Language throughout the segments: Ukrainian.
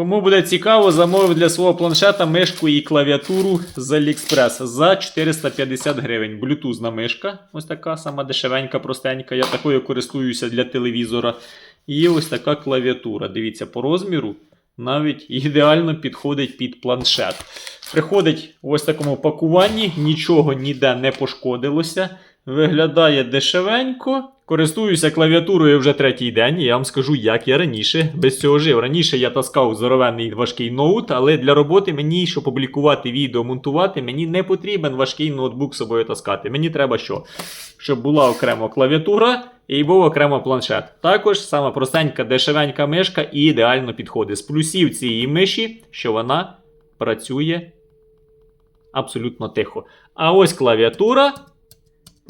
Кому буде цікаво, замовив для свого планшета мишку і клавіатуру з AliExpress за 450 гривень. Bluetooth мишка, ось така сама дешевенька, простенька. Я такою користуюся для телевізора. І ось така клавіатура. Дивіться, по розміру навіть ідеально підходить під планшет. Приходить в ось такому пакуванні, нічого ніде не пошкодилося. Виглядає дешевенько. Користуюся клавіатурою вже третій день. і Я вам скажу, як я раніше без цього жив. Раніше я таскав здоровенний важкий ноут, але для роботи мені, щоб публікувати відео, монтувати, мені не потрібен важкий ноутбук з собою таскати. Мені треба що? Щоб була окремо клавіатура і був окремо планшет. Також сама простенька дешевенька мишка і ідеально підходить. З плюсів цієї миші, що вона працює абсолютно тихо. А ось клавіатура.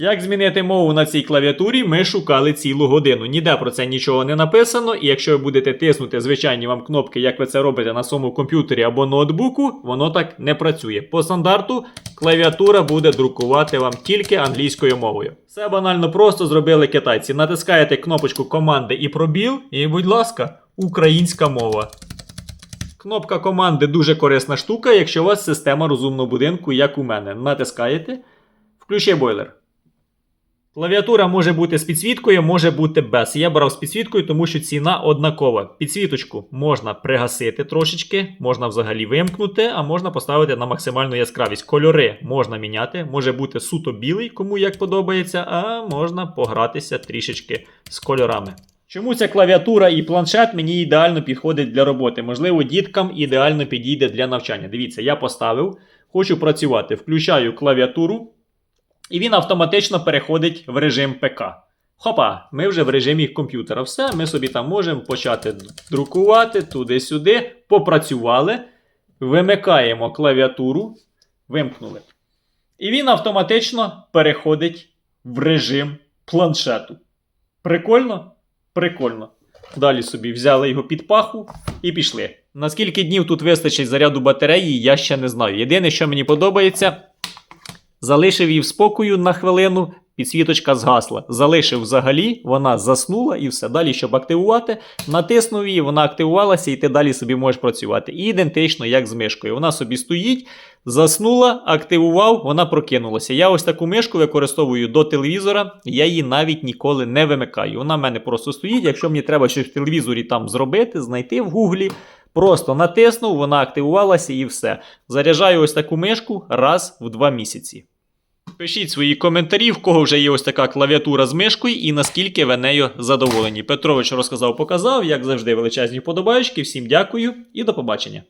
Як змінити мову на цій клавіатурі, ми шукали цілу годину. Ніде про це нічого не написано, і якщо ви будете тиснути звичайні вам кнопки, як ви це робите на своєму комп'ютері або ноутбуку, воно так не працює. По стандарту клавіатура буде друкувати вам тільки англійською мовою. Все банально просто зробили китайці. Натискаєте кнопочку команди і пробіл, і, будь ласка, українська мова. Кнопка команди дуже корисна штука, якщо у вас система розумного будинку, як у мене. Натискаєте, включи бойлер. Клавіатура може бути з підсвіткою, може бути без. Я брав з підсвіткою, тому що ціна однакова. Підсвіточку можна пригасити трошечки, можна взагалі вимкнути, а можна поставити на максимальну яскравість. Кольори можна міняти, може бути суто білий, кому як подобається, а можна погратися трішечки з кольорами. Чому ця клавіатура і планшет мені ідеально підходить для роботи? Можливо, діткам ідеально підійде для навчання. Дивіться, я поставив, хочу працювати. Включаю клавіатуру, і він автоматично переходить в режим ПК. Хопа, ми вже в режимі комп'ютера. Все, ми собі там можемо почати друкувати туди-сюди, попрацювали, вимикаємо клавіатуру, вимкнули. І він автоматично переходить в режим планшету. Прикольно? Прикольно. Далі собі взяли його під паху і пішли. Наскільки днів тут вистачить заряду батареї, я ще не знаю. Єдине, що мені подобається, залишив її в спокою на хвилину, підсвіточка згасла. Залишив взагалі, вона заснула і все. Далі, щоб активувати, натиснув її, вона активувалася, і ти далі собі можеш працювати. І ідентично, як з мишкою. Вона собі стоїть, заснула, активував, вона прокинулася. Я ось таку мишку використовую до телевізора, я її навіть ніколи не вимикаю. Вона в мене просто стоїть. Якщо мені треба щось в телевізорі там зробити, знайти в гуглі. Просто натиснув, вона активувалася і все. Заряджаю ось таку мишку раз в два місяці. Пишіть свої коментарі, в кого вже є ось така клавіатура з мишкою і наскільки ви нею задоволені. Петрович розказав, показав, як завжди, величезні вподобайки. Всім дякую і до побачення.